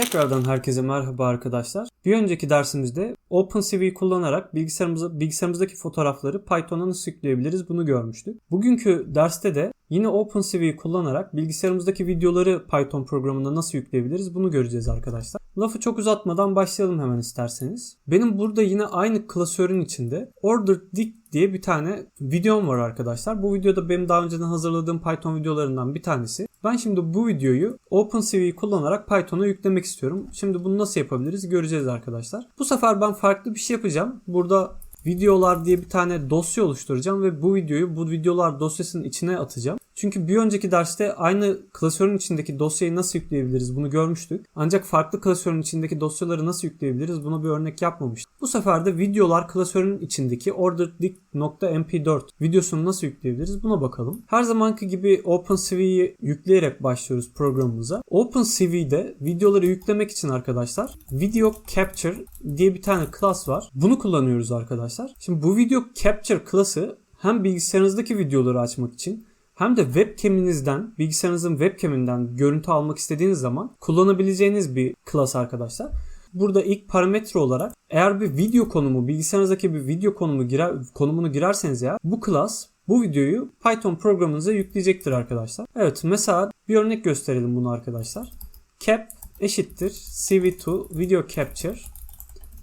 Tekrardan herkese merhaba arkadaşlar. Bir önceki dersimizde OpenCV kullanarak bilgisayarımıza, bilgisayarımızdaki fotoğrafları Python'a nasıl yükleyebiliriz bunu görmüştük. Bugünkü derste de yine OpenCV kullanarak bilgisayarımızdaki videoları Python programında nasıl yükleyebiliriz bunu göreceğiz arkadaşlar. Lafı çok uzatmadan başlayalım hemen isterseniz. Benim burada yine aynı klasörün içinde orderedict diye bir tane videom var arkadaşlar. Bu videoda benim daha önceden hazırladığım Python videolarından bir tanesi. Ben şimdi bu videoyu OpenCV kullanarak Python'a yüklemek istiyorum. Şimdi bunu nasıl yapabiliriz göreceğiz arkadaşlar. Bu sefer ben farklı bir şey yapacağım. Burada videolar diye bir tane dosya oluşturacağım ve bu videoyu bu videolar dosyasının içine atacağım. Çünkü bir önceki derste aynı klasörün içindeki dosyayı nasıl yükleyebiliriz bunu görmüştük. Ancak farklı klasörün içindeki dosyaları nasıl yükleyebiliriz buna bir örnek yapmamıştık. Bu sefer de videolar klasörün içindeki orderedict.mp4 videosunu nasıl yükleyebiliriz buna bakalım. Her zamanki gibi OpenCV'yi yükleyerek başlıyoruz programımıza. OpenCV'de videoları yüklemek için arkadaşlar Video Capture diye bir tane class var. Bunu kullanıyoruz arkadaşlar. Şimdi bu Video Capture class'ı hem bilgisayarınızdaki videoları açmak için hem de webcam'inizden, bilgisayarınızın webcam'inden görüntü almak istediğiniz zaman kullanabileceğiniz bir class arkadaşlar. Burada ilk parametre olarak eğer bir video konumu, bilgisayarınızdaki bir video konumu girer, konumunu girerseniz ya bu class bu videoyu Python programınıza yükleyecektir arkadaşlar. Evet mesela bir örnek gösterelim bunu arkadaşlar. Cap eşittir cv2 video capture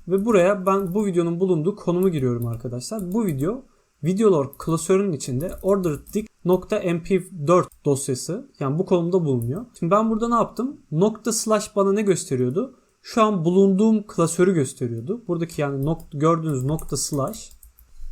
ve buraya ben bu videonun bulunduğu konumu giriyorum arkadaşlar. Bu video videolar klasörünün içinde orderedict.mp4 dosyası yani bu konumda bulunuyor. Şimdi ben burada ne yaptım? Nokta slash bana ne gösteriyordu? Şu an bulunduğum klasörü gösteriyordu. Buradaki yani nokta, gördüğünüz nokta slash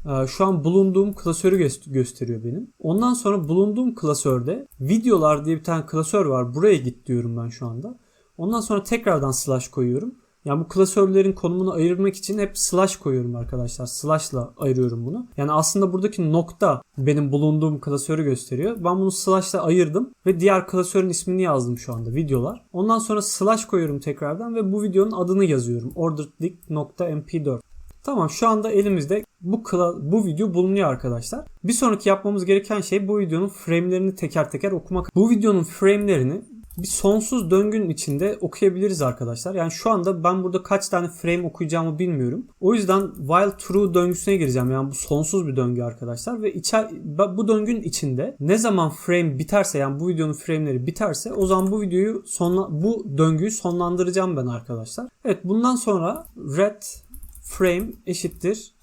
e, şu an bulunduğum klasörü gösteriyor benim. Ondan sonra bulunduğum klasörde videolar diye bir tane klasör var. Buraya git diyorum ben şu anda. Ondan sonra tekrardan slash koyuyorum. Yani bu klasörlerin konumunu ayırmak için hep slash koyuyorum arkadaşlar. Slash'la ayırıyorum bunu. Yani aslında buradaki nokta benim bulunduğum klasörü gösteriyor. Ben bunu slash'la ayırdım ve diğer klasörün ismini yazdım şu anda videolar. Ondan sonra slash koyuyorum tekrardan ve bu videonun adını yazıyorum. orderedict.mp4 Tamam şu anda elimizde bu bu video bulunuyor arkadaşlar. Bir sonraki yapmamız gereken şey bu videonun frame'lerini teker teker okumak. Bu videonun frame'lerini bir sonsuz döngünün içinde okuyabiliriz arkadaşlar. Yani şu anda ben burada kaç tane frame okuyacağımı bilmiyorum. O yüzden while true döngüsüne gireceğim. Yani bu sonsuz bir döngü arkadaşlar ve içer, bu döngünün içinde ne zaman frame biterse yani bu videonun frame'leri biterse o zaman bu videoyu sonla, bu döngüyü sonlandıracağım ben arkadaşlar. Evet bundan sonra red frame eşittir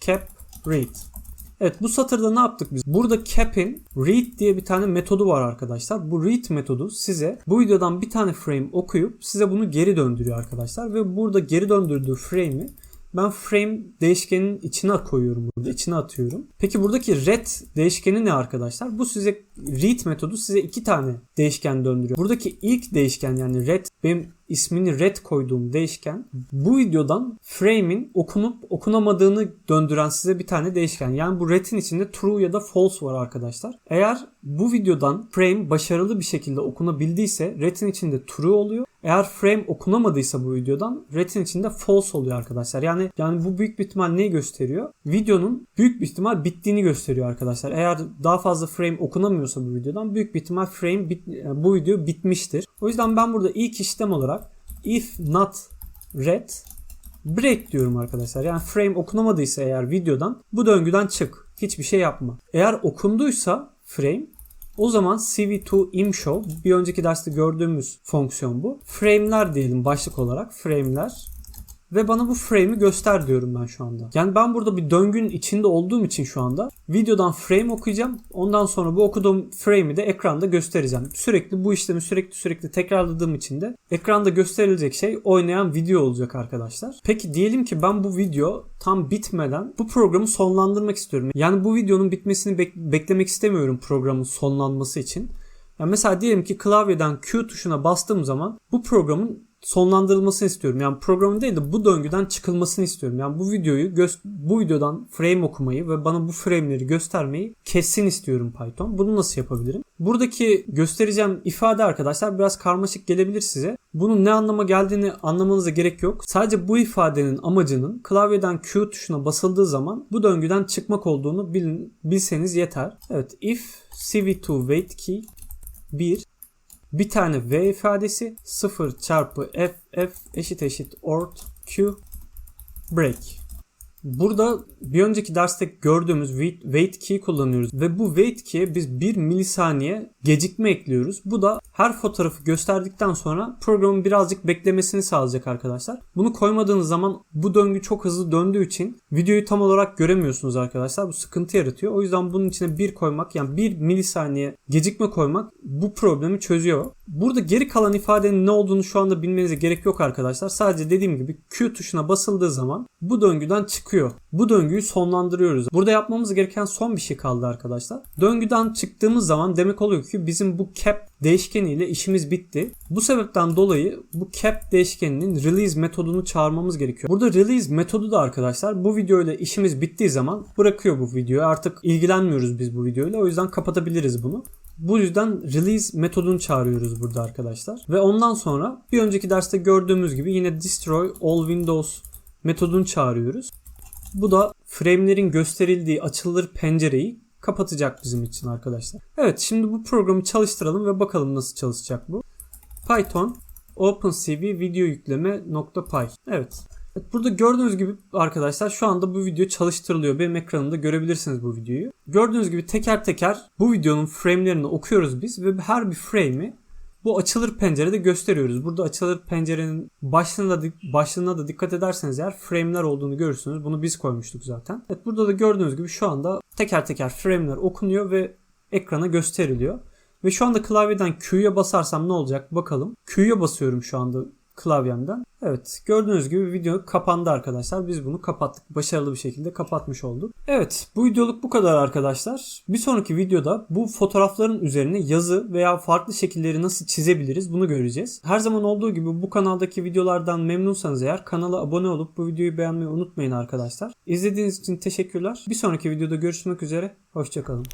cap read. Evet bu satırda ne yaptık biz? Burada cap'in read diye bir tane metodu var arkadaşlar. Bu read metodu size bu videodan bir tane frame okuyup size bunu geri döndürüyor arkadaşlar. Ve burada geri döndürdüğü frame'i ben frame değişkenin içine koyuyorum burada. içine atıyorum. Peki buradaki red değişkeni ne arkadaşlar? Bu size read metodu size iki tane değişken döndürüyor. Buradaki ilk değişken yani red benim ismini red koyduğum değişken bu videodan frame'in okunup okunamadığını döndüren size bir tane değişken. Yani bu red'in içinde true ya da false var arkadaşlar. Eğer bu videodan frame başarılı bir şekilde okunabildiyse red'in içinde true oluyor. Eğer frame okunamadıysa bu videodan red'in içinde false oluyor arkadaşlar. Yani yani bu büyük bir ihtimal neyi gösteriyor? Videonun büyük bir ihtimal bittiğini gösteriyor arkadaşlar. Eğer daha fazla frame okunamıyorsa bu videodan büyük bir ihtimal frame bit, bu video bitmiştir. O yüzden ben burada ilk işlem olarak if not red break diyorum arkadaşlar. Yani frame okunamadıysa eğer videodan bu döngüden çık. Hiçbir şey yapma. Eğer okunduysa frame o zaman CV2 imshow bir önceki derste gördüğümüz fonksiyon bu. Frame'ler diyelim başlık olarak. Frame'ler ve bana bu frame'i göster diyorum ben şu anda. Yani ben burada bir döngünün içinde olduğum için şu anda videodan frame okuyacağım. Ondan sonra bu okuduğum frame'i de ekranda göstereceğim. Sürekli bu işlemi sürekli sürekli tekrarladığım için de ekranda gösterilecek şey oynayan video olacak arkadaşlar. Peki diyelim ki ben bu video tam bitmeden bu programı sonlandırmak istiyorum. Yani bu videonun bitmesini bek- beklemek istemiyorum programın sonlanması için. Yani mesela diyelim ki klavyeden Q tuşuna bastığım zaman bu programın sonlandırılmasını istiyorum. Yani programın değil de bu döngüden çıkılmasını istiyorum. Yani bu videoyu bu videodan frame okumayı ve bana bu frame'leri göstermeyi kessin istiyorum Python. Bunu nasıl yapabilirim? Buradaki göstereceğim ifade arkadaşlar biraz karmaşık gelebilir size. Bunun ne anlama geldiğini anlamanıza gerek yok. Sadece bu ifadenin amacının klavyeden Q tuşuna basıldığı zaman bu döngüden çıkmak olduğunu bilin, bilseniz yeter. Evet if cv2 wait key 1 Bir tane V ifadesi 0 çarpı F F eşit eşit ort Q break. Burada bir önceki derste gördüğümüz wait, wait key kullanıyoruz ve bu wait key'e biz 1 milisaniye gecikme ekliyoruz. Bu da her fotoğrafı gösterdikten sonra programın birazcık beklemesini sağlayacak arkadaşlar. Bunu koymadığınız zaman bu döngü çok hızlı döndüğü için videoyu tam olarak göremiyorsunuz arkadaşlar. Bu sıkıntı yaratıyor. O yüzden bunun içine 1 koymak yani 1 milisaniye gecikme koymak bu problemi çözüyor. Burada geri kalan ifadenin ne olduğunu şu anda bilmenize gerek yok arkadaşlar. Sadece dediğim gibi Q tuşuna basıldığı zaman bu döngüden çıkıyor. Bu döngüyü sonlandırıyoruz. Burada yapmamız gereken son bir şey kaldı arkadaşlar. Döngüden çıktığımız zaman demek oluyor ki bizim bu cap değişkeniyle işimiz bitti. Bu sebepten dolayı bu cap değişkeninin release metodunu çağırmamız gerekiyor. Burada release metodu da arkadaşlar bu videoyla işimiz bittiği zaman bırakıyor bu videoyu. Artık ilgilenmiyoruz biz bu videoyla. O yüzden kapatabiliriz bunu. Bu yüzden release metodunu çağırıyoruz burada arkadaşlar. Ve ondan sonra bir önceki derste gördüğümüz gibi yine destroy all windows metodunu çağırıyoruz. Bu da frame'lerin gösterildiği açılır pencereyi kapatacak bizim için arkadaşlar. Evet şimdi bu programı çalıştıralım ve bakalım nasıl çalışacak bu. Python OpenCV video yükleme .py. Evet. Evet, burada gördüğünüz gibi arkadaşlar şu anda bu video çalıştırılıyor. Benim ekranımda görebilirsiniz bu videoyu. Gördüğünüz gibi teker teker bu videonun frame'lerini okuyoruz biz ve her bir frame'i bu açılır pencerede gösteriyoruz. Burada açılır pencerenin başlığına da, başlığına da dikkat ederseniz eğer frame'ler olduğunu görürsünüz. Bunu biz koymuştuk zaten. Evet burada da gördüğünüz gibi şu anda teker teker frame'ler okunuyor ve ekrana gösteriliyor. Ve şu anda klavyeden Q'ya basarsam ne olacak bakalım. Q'ya basıyorum şu anda klavyemden. Evet gördüğünüz gibi video kapandı arkadaşlar. Biz bunu kapattık. Başarılı bir şekilde kapatmış olduk. Evet bu videoluk bu kadar arkadaşlar. Bir sonraki videoda bu fotoğrafların üzerine yazı veya farklı şekilleri nasıl çizebiliriz bunu göreceğiz. Her zaman olduğu gibi bu kanaldaki videolardan memnunsanız eğer kanala abone olup bu videoyu beğenmeyi unutmayın arkadaşlar. İzlediğiniz için teşekkürler. Bir sonraki videoda görüşmek üzere. Hoşçakalın.